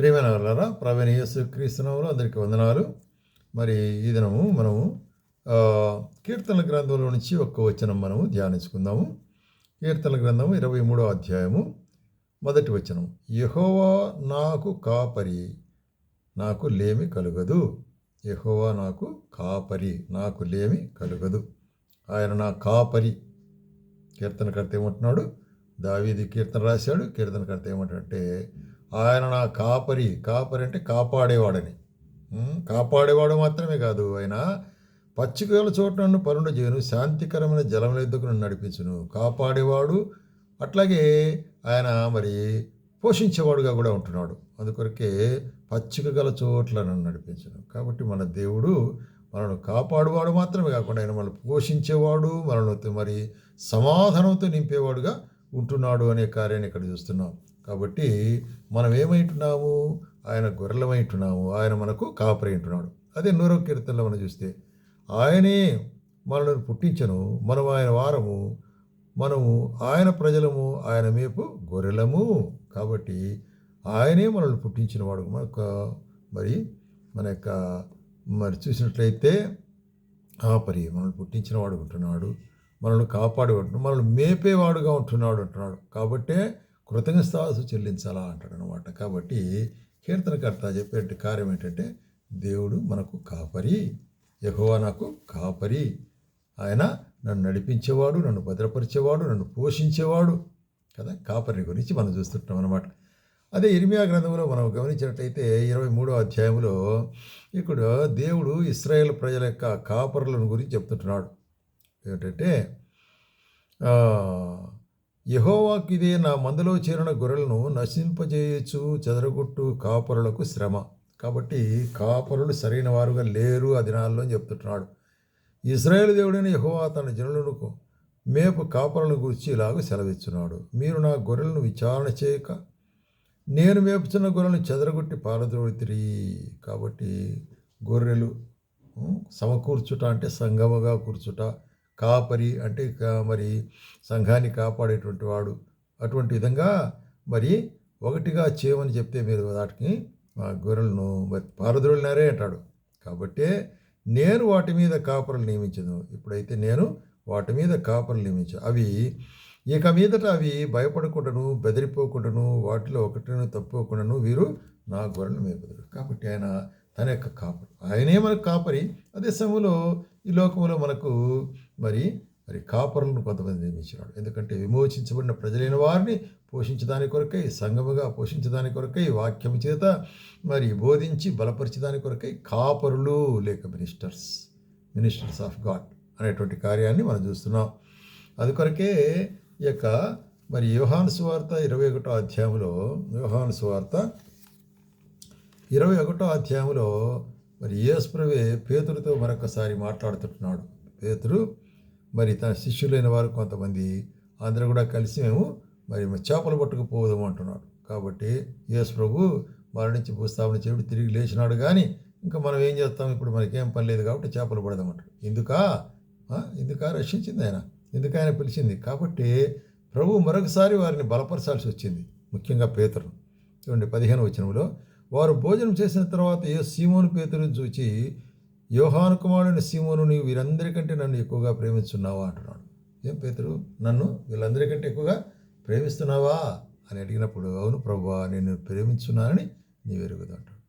ప్రియమైన వాళ్ళారా ప్రవీణ యేసు క్రీస్తునంలో అందరికీ వందనాలు. మరి ఈ దినము మనము కీర్తన కీర్తనల గ్రంథంలో నుంచి ఒక్క వచనం మనము ధ్యానించుకుందాము. కీర్తన గ్రంథము ఇరవై మూడో అధ్యాయము మొదటి వచనం. యహోవా నాకు కాపరి నాకు లేమి కలుగదు. యహోవా నాకు కాపరి నాకు లేమి కలుగదు. ఆయన నా కాపరి. కీర్తనకర్త ఏమంటున్నాడు? దావీది కీర్తన రాశాడు. కీర్తనకర్త ఏమంటాడంటే ఆయన నా కాపరి కాపరి అంటే కాపాడేవాడని. కాపాడేవాడు మాత్రమే కాదు ఆయన పచ్చికల చోట నన్ను పరుండ చేయను శాంతికరమైన జలముల ఎద్దుకు నన్ను నడిపించును. కాపాడేవాడు అట్లాగే ఆయన మరి పోషించేవాడుగా కూడా ఉంటున్నాడు. అందుకొరకే పచ్చిక గల చోట్ల నన్ను నడిపించను. కాబట్టి మన దేవుడు మనను కాపాడువాడు మాత్రమే కాకుండా ఆయన మనల్ని పోషించేవాడు మనల్ని మరి సమాధానంతో నింపేవాడుగా ఉంటున్నాడు అనే కార్యాన్ని ఇక్కడ చూస్తున్నాం. కాబట్టి మనం ఏమైంటున్నాము ఆయన గొర్రెలమైంటున్నాము ఆయన మనకు కాపరి అంటున్నాడు అదే నూరవ కీర్తనలో మనం చూస్తే ఆయనే మనల్ని పుట్టించను. మనం ఆయన వారము. మనము ఆయన ప్రజలము. ఆయన మేపు గొర్రెలము. కాబట్టి ఆయనే మనల్ని పుట్టించిన వాడు మన యొక్క మరి మన యొక్క మరి చూసినట్లయితే కాపరి మనల్ని పుట్టించినవాడు ఉంటున్నాడు. మనల్ని కాపాడేవాడు. మనల్ని మేపేవాడుగా ఉంటున్నాడు అంటున్నాడు. కాబట్టే కృతజ్ఞతాసు చెల్లించాలా అంటాడు అనమాట కాబట్టి కీర్తనకర్త చెప్పే కార్యం ఏంటంటే దేవుడు మనకు కాపరి యహోవా నాకు కాపరి. ఆయన నన్ను నడిపించేవాడు నన్ను భద్రపరిచేవాడు నన్ను పోషించేవాడు. కదా కాపరి గురించి మనం చూస్తుంటాం అనమాట అదే ఇర్మియా గ్రంథంలో మనం గమనించినట్టయితే ఇరవై మూడో అధ్యాయంలో ఇక్కడ దేవుడు ఇస్రాయేల్ ప్రజల యొక్క కాపరులను గురించి చెప్తుంటున్నాడు. ఏమిటంటే యహోవాకు ఇదే నా మందలో చేరిన గొర్రెలను నశింపజేయచ్చు చెదరగొట్టు కాపరులకు శ్రమ. కాబట్టి కాపరులు సరైన వారుగా లేరు ఆ దినాల్లో అని ఇస్రాయేల్ దేవుడైన యహోవా తన జనులకు మేపు కాపరులను గురించి ఇలాగ సెలవిచ్చున్నాడు. మీరు నా గొర్రెలను విచారణ చేయక నేను మేపుచున్న గొర్రెలను చెదరగొట్టి పారద్రోడితిరి కాబట్టి గొర్రెలు సమకూర్చుట అంటే సంగమగా కూర్చుట కాపరి అంటే మరి సంఘాన్ని కాపాడేటువంటి వాడు. అటువంటి విధంగా మరి ఒకటిగా చేయమని చెప్తే మీరు వాటికి ఆ గొర్రెలను మరి పారద్రోలినారే అంటాడు. కాబట్టి నేను వాటి మీద కాపరులు నియమించను. ఇప్పుడైతే నేను వాటి మీద కాపరులు నియమించాను అవి ఇక మీదట అవి భయపడకుండాను బెదిరిపోకుండాను వాటిలో ఒకటిను తప్పుకోకుండాను వీరు నా గొర్రెలు మేపుదురు కాబట్టి ఆయన తన యొక్క కాపరు. ఆయనే మనకు కాపరి. అదే సమయంలో ఈ లోకంలో మనకు మరి మరి కాపరులను కొంతమంది నియమించినాడు. ఎందుకంటే విమోచించబడిన ప్రజలైన వారిని పోషించడాని కొరకై సంగముగా పోషించడాని కొరకై వాక్యము చేత మరి బోధించి బలపరిచదాని కొరకై కాపరులు లేక మినిస్టర్స్ మినిస్టర్స్ ఆఫ్ గాడ్ అనేటువంటి కార్యాన్ని మనం చూస్తున్నాం. అది కొరకే ఈ యొక్క మరి యోహాను సువార్త ఇరవై ఒకటో అధ్యాయంలో యోహాను సువార్త ఇరవై ఒకటో అధ్యాయంలో మరి యేసుప్రవే పేతుడితో మరొకసారి మాట్లాడుతుంటున్నాడు. పేతురు మరి తన శిష్యులైన వారు కొంతమంది అందరూ కూడా కలిసి మేము మరి చేపలు పట్టుకుపోదాము అంటున్నాడు. కాబట్టి యేసు ప్రభు మరణించి భూస్థాపన చేయడం తిరిగి లేచినాడు కానీ ఇంకా మనం ఏం చేస్తాం? ఇప్పుడు మనకేం పని లేదు కాబట్టి చేపలు పడదామంటాడు ఎందుకా? ఎందుకా? రక్షించింది ఆయన. ఎందుకు ఆయన పిలిచింది? కాబట్టి ప్రభు మరొకసారి వారిని బలపరచాల్సి వచ్చింది ముఖ్యంగా పేతురు. చూడండి పదిహేను వచనంలో వారు భోజనం చేసిన తర్వాత ఏ సీమోను పేతురుని చూచి యోహాను కుమారుని సీమోను వీరందరికంటే నన్ను ఎక్కువగా ప్రేమిస్తున్నావా అంటున్నాడు. ఏం పేతురు? నన్ను వీళ్ళందరికంటే ఎక్కువగా ప్రేమిస్తున్నావా? అని అడిగినప్పుడు అవును ప్రభువా నేను ప్రేమించున్నానని నీవు ఎరుగుదు అంటాడు.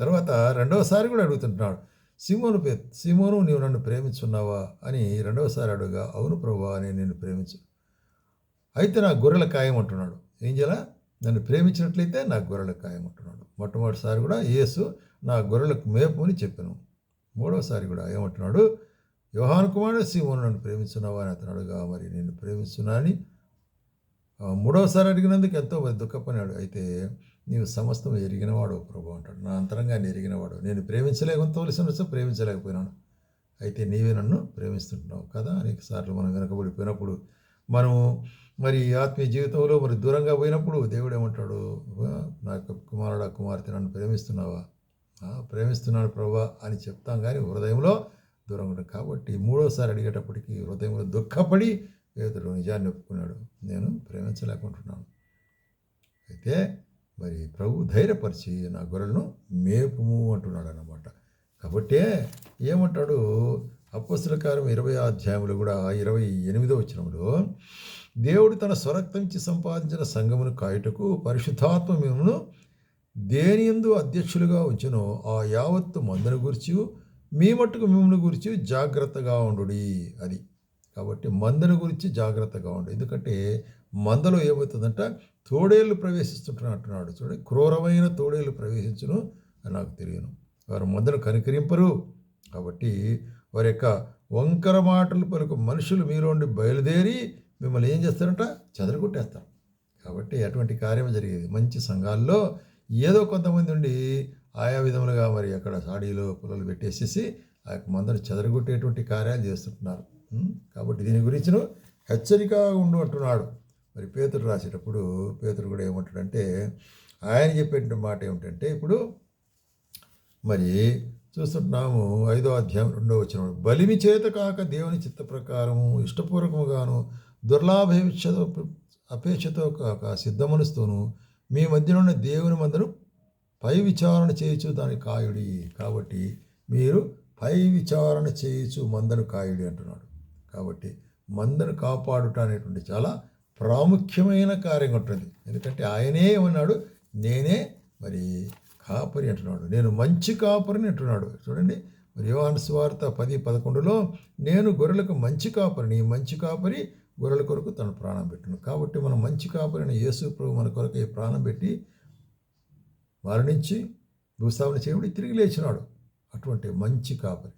తర్వాత రెండవసారి కూడా అడుగుతుంటున్నాడు సీమోను పే సీమోను నీవు నన్ను ప్రేమించున్నావా? అని రెండవసారి అడుగుగా అవును ప్రభువా నేను నిన్ను ప్రేమించు అయితే నా గొర్రెల ఖాయం అంటున్నాడు. ఏం చేయాలా? నన్ను ప్రేమించినట్లయితే నా గొర్రెలకు ఖాయం మొట్టమొదటిసారి కూడా యేసు నా గొర్రెలకు మేపు అని చెప్పాను. మూడవసారి కూడా ఏమంటున్నాడు? యోహాను కుమారుడు సీమోను నన్ను ప్రేమిస్తున్నావా అని అతను అడుగా మరి నేను ప్రేమిస్తున్నాని మూడవసారి అడిగినందుకు ఎంతో మంది దుఃఖపడినాడు. అయితే నీవు సమస్తం ఎరిగినవాడు ప్రభు అంటాడు. నా అంతరంగాన్ని ఎరిగినవాడు. నేను ప్రేమించలేకపోవలసిన వస్తే ప్రేమించలేకపోయినాను. అయితే నీవే నన్ను ప్రేమిస్తుంటున్నావు కదా అనేక సార్లు మనం వెనకబడిపోయినప్పుడు మనము మరి ఆత్మీయ జీవితంలో మరి దూరంగా పోయినప్పుడు దేవుడు ఏమంటాడు? నా యొక్క కుమారుడు కుమార్తె నన్ను ప్రేమిస్తున్నావా? ప్రేమిస్తున్నాడు ప్రభా అని చెప్తాం కానీ హృదయంలో దూరంగా ఉంటాం కాబట్టి మూడోసారి అడిగేటప్పటికి హృదయంలో దుఃఖపడి పేదడు నిజాన్ని ఒప్పుకున్నాడు. నేను ప్రేమించలేకుంటున్నాను. అయితే మరి ప్రభు ధైర్యపరిచి నా గొర్రెలను మేపుము అంటున్నాడు అన్నమాట కాబట్టే ఏమంటాడు? అప్పస్తుల కార్యం ఇరవై అధ్యాయంలో కూడా ఇరవై ఎనిమిదో వచ్చినప్పుడు దేవుడు తన స్వరక్తం ఇచ్చి సంపాదించిన సంఘమును కాయుటకు పరిశుద్ధాత్మ మిమ్మను దేని ఎందు అధ్యక్షులుగా ఉంచునో ఆ యావత్తు మందును గురించి మీ మట్టుకు మిమ్మల్ని గురించి జాగ్రత్తగా ఉండు అది కాబట్టి మందను గురించి జాగ్రత్తగా ఉండు. ఎందుకంటే మందలో ఏమవుతుందంట? తోడేళ్ళు ప్రవేశిస్తుంటున్నా అంటున్నాడు. చూడండి క్రూరమైన తోడేళ్ళు ప్రవేశించును అని నాకు తెలియను. వారు మందను కనికరింపరు. కాబట్టి వారి యొక్క వంకర మాటలు పలుకు మనుషులు మీలోండి బయలుదేరి మిమ్మల్ని ఏం చేస్తారంట? చెదరగొట్టేస్తారు. కాబట్టి అటువంటి కార్యం జరిగేది. మంచి సంఘాల్లో ఏదో కొంతమంది ఉండి ఆయా విధములుగా మరి అక్కడ సాడీలు పుల్లలు పెట్టేసేసి ఆ యొక్క మందను చెదరగొట్టేటువంటి కార్యాలు చేస్తుంటున్నారు. కాబట్టి దీని గురించి హెచ్చరికగా ఉండు అంటున్నాడు. మరి పేతుడు రాసేటప్పుడు పేతుడు కూడా ఏమంటాడంటే ఆయన చెప్పేటువంటి మాట ఏమిటంటే ఇప్పుడు మరి చూస్తుంటున్నాము ఐదో అధ్యాయం రెండో వచ్చిన బలిమి చేత కాక దేవుని చిత్త ప్రకారము ఇష్టపూర్వకముగాను దుర్లాభేక్ష అపేక్షతో కాక సిద్ధమనస్తూను మీ మధ్యలోని దేవుని మందరు పై విచారణ చేయొచ్చు దాని కాయుడి. కాబట్టి మీరు పై విచారణ చేయొచ్చు మందను కాయుడి అంటున్నాడు. కాబట్టి మందను కాపాడుట అనేటువంటి చాలా ప్రాముఖ్యమైన కార్యం ఉంటుంది ఎందుకంటే ఆయనే ఏమన్నాడు? నేనే మరి కాపరి అంటున్నాడు. నేను మంచి కాపరిని అంటున్నాడు. చూడండి మరి యోహాను స్వార్త పది పదకొండులో నేను గొర్రెలకు మంచి కాపరిని మంచి కాపరి గొర్రెల కొరకు తను ప్రాణం పెట్టును. కాబట్టి మనం మంచి కాపురైన యేసు ప్రభు మన కొరకు ప్రాణం పెట్టి మరణించి భూస్థాపన చేయబడి తిరిగి లేచినాడు. అటువంటి మంచి కాపరి.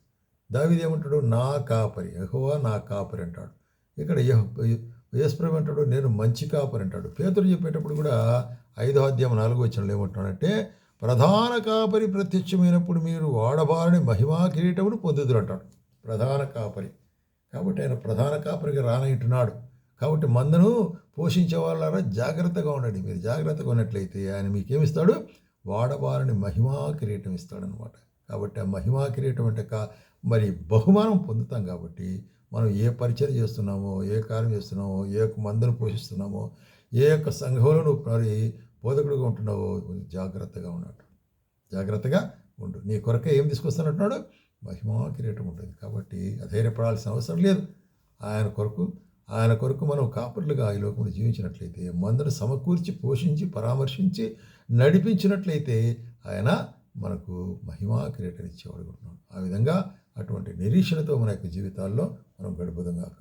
దావిది ఏమంటాడు? నా కాపరి. యహోవా నా కాపరి అంటాడు. ఇక్కడ యేసుప్రభు అంటాడు నేను మంచి కాపరి అంటాడు. పేతుడు చెప్పేటప్పుడు కూడా ఐదో అధ్యాయం నాలుగో వచ్చిన ఏమంటాడంటే ప్రధాన కాపరి ప్రత్యక్షమైనప్పుడు మీరు వాడబారని మహిమా కిరీటమును పొందుదురు అంటాడు. ప్రధాన కాపరి. కాబట్టి ఆయన ప్రధాన కాపరికి రానంటున్నాడు. కాబట్టి మందను పోషించే వాళ్ళారా జాగ్రత్తగా ఉండండి. మీరు జాగ్రత్తగా ఉన్నట్లయితే ఆయన మీకేమిస్తాడు? వాడవారిని మహిమా కిరీటం ఇస్తాడనమాట కాబట్టి ఆ మహిమా కిరీటం అంటే కా మరి బహుమానం పొందుతాం కాబట్టి మనం ఏ పరిచయం చేస్తున్నామో ఏ కార్యం చేస్తున్నామో ఏ యొక్క మందును పోషిస్తున్నామో ఏ యొక్క సంఘంలో నువ్వు మరి బోధకుడుగా ఉంటున్నావో జాగ్రత్తగా ఉన్నాడు జాగ్రత్తగా ఉండు. నీ కొరకే ఏం తీసుకొస్తానంటున్నాడు మహిమా కిరీటం ఉంటుంది కాబట్టి అధైర్యపడాల్సిన అవసరం లేదు. ఆయన కొరకు ఆయన కొరకు మనం కాపర్లుగా ఈ లోకంలో జీవించినట్లయితే మందును సమకూర్చి పోషించి పరామర్శించి నడిపించినట్లయితే ఆయన మనకు మహిమా కిరీటం ఇచ్చేవాడు ఉంటున్నాడు. ఆ విధంగా అటువంటి నిరీక్షణతో మన యొక్క జీవితాల్లో మనం గడుపుదాం కాక